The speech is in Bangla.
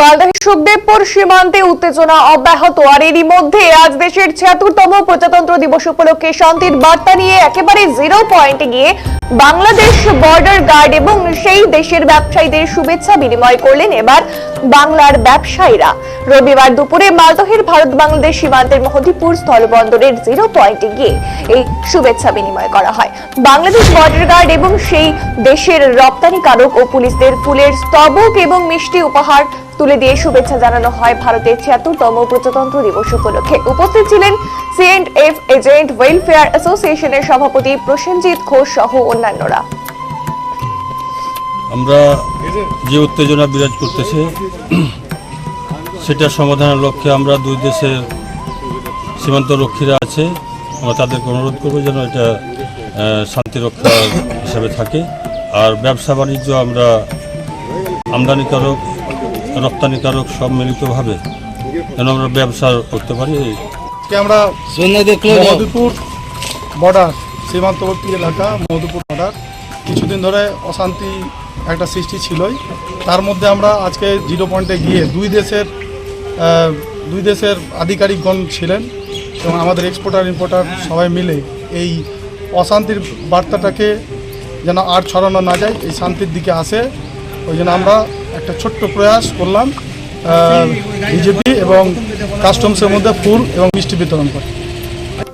মালদাহের সুখদেবপুর সীমান্তে উত্তেজনা অব্যাহত আর এরই মধ্যে আজ দেশের ছিয়াত্তরতম প্রজাতন্ত্র দিবস উপলক্ষে শান্তির বার্তা নিয়ে একেবারে জিরো পয়েন্টে গিয়ে বাংলাদেশ বর্ডার গার্ড এবং সেই দেশের ব্যবসায়ীদের শুভেচ্ছা বিনিময় করলেন এবার বাংলার ব্যবসায়ীরা। রবিবার দুপুরে মালদহের ভারত বাংলাদেশ সীমান্তের মহদীপুর স্থলবন্দরের জিরো পয়েন্টে গিয়ে এই শুভেচ্ছা বিনিময় করা হয়। বাংলাদেশ বর্ডার গার্ড এবং সেই দেশের রপ্তানিকারক ও পুলিশদের ফুলের স্তবক এবং মিষ্টি উপহার তুলে দিয়ে শুভেচ্ছা জানানো হয় ভারতের ছিয়াত্তরতম প্রজাতন্ত্র দিবস উপলক্ষে। উপস্থিত ছিলেন সিএন্ড এফ এজেন্ট ওয়েলফেয়ার অ্যাসোসিয়েশনের সভাপতি প্রসেনজিৎ ঘোষ সহ অন্যান্যরা। আমরা যে উত্তেজনা বিরাজ করতেছে সেটা সমাধানের লক্ষ্যে আমরা দুই দেশের সীমান্ত রক্ষীরা আছে। আমরা তাদেরকে অনুরোধ করব যেন এটা শান্তি রক্ষা হিসাবে থাকে। আর ব্যবসা বাণিজ্য আমরা আমদানিকারক রপ্তানিকারক সব মিলিতভাবে যেন আমরা ব্যবসা করতে পারি আমরা মধুপুর বর্ডার সীমান্তবর্তী এলাকা মধুপুর বর্ডার কিছুদিন ধরে অশান্তি একটা সৃষ্টি ছিলই। তার মধ্যে আমরা আজকে জিরো পয়েন্টে গিয়ে দুই দেশের দুই দেশের আধিকারিকগণ ছিলেন এবং আমাদের এক্সপোর্টার ইম্পোর্টার সবাই মিলে এই অশান্তির বার্তাটাকে যেন আর ছড়ানো না যায় এই শান্তির দিকে আসে। ওই জন্য আমরা একটা ছোট্ট প্রয়াস করলাম বিজেপি এবং কাস্টমসের মধ্যে ফুল এবং মিষ্টি বিতরণ করে।